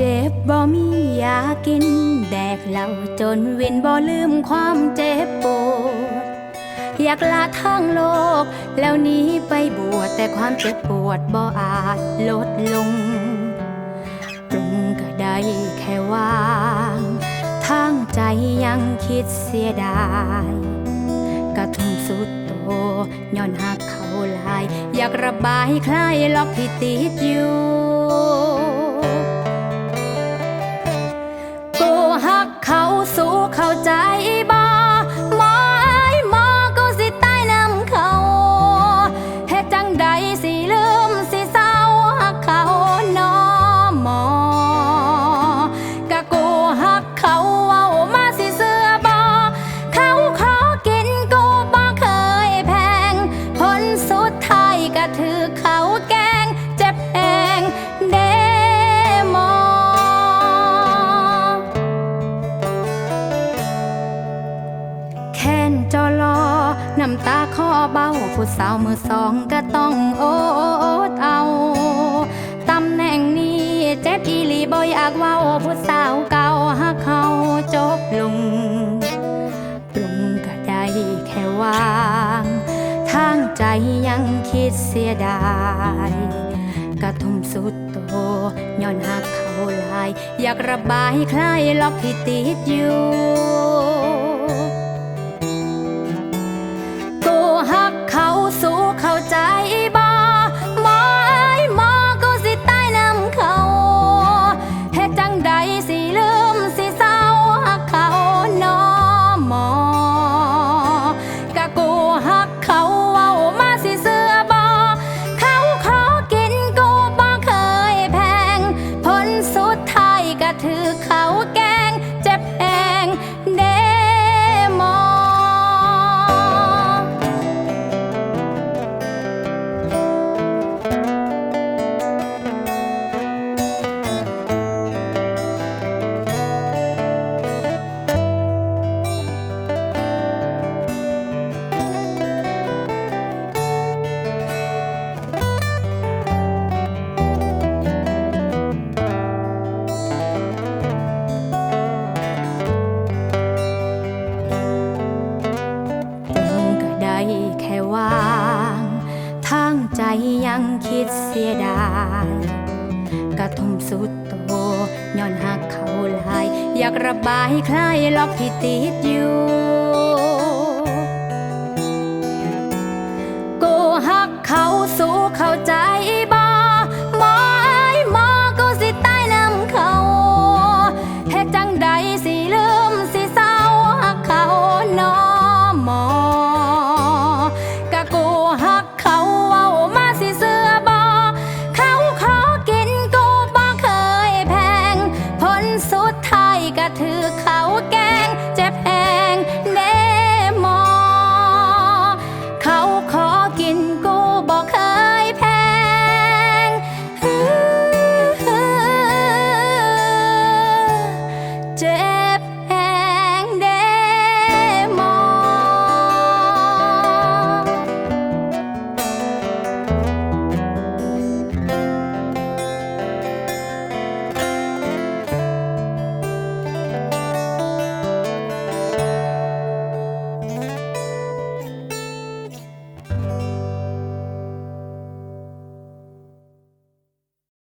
เจ็บบ่มียากิน แดกเหล้าจนเวินบ่ลืมความเจ็บปวด อยากลาทั้งโลก แล้วหนี้ไปบวชแต่ความเจ็บปวดบ่อาจลดลงปรุงก็ได้แค่วางทางใจยังคิดเสียดายกระทุ่มสุดโตย้อนหักเขาลาย อยากระบายคลายล็อกที่ติดอยู่ ใจบ่หมอไอ้หมอกูสิตายนำเขาเฮ็ดจังใดสิลืมสิเศร้าหักเขานอหมอกะกูหักเขาเว้ามาสิเสือบ่เขาขอกินกูบ่เคยแพงผลสุดท้ายก็ถือเขาแก น้ำตาคอเบ้าผู้สาวมือสองก็ต้องโอดเอาตำแหน่งนี้เจ็บอีลีบ่อยากเว้าผู้สาวเก่าหักเขาจบลงปรุงก็ได้แค่วางทางใจยังคิดเสียดายกระทุ่มสุดโตย้อนหักเขาลาย อยากระบายคลายล็อกที่ติดอยู่ ใจยังคิดเสียดายกระทุ่มสุดโตย้อนหักเขาลาย อยากระบายคลายล็อกที่ติดอยู่กูหักเขาสู้เข้าใจ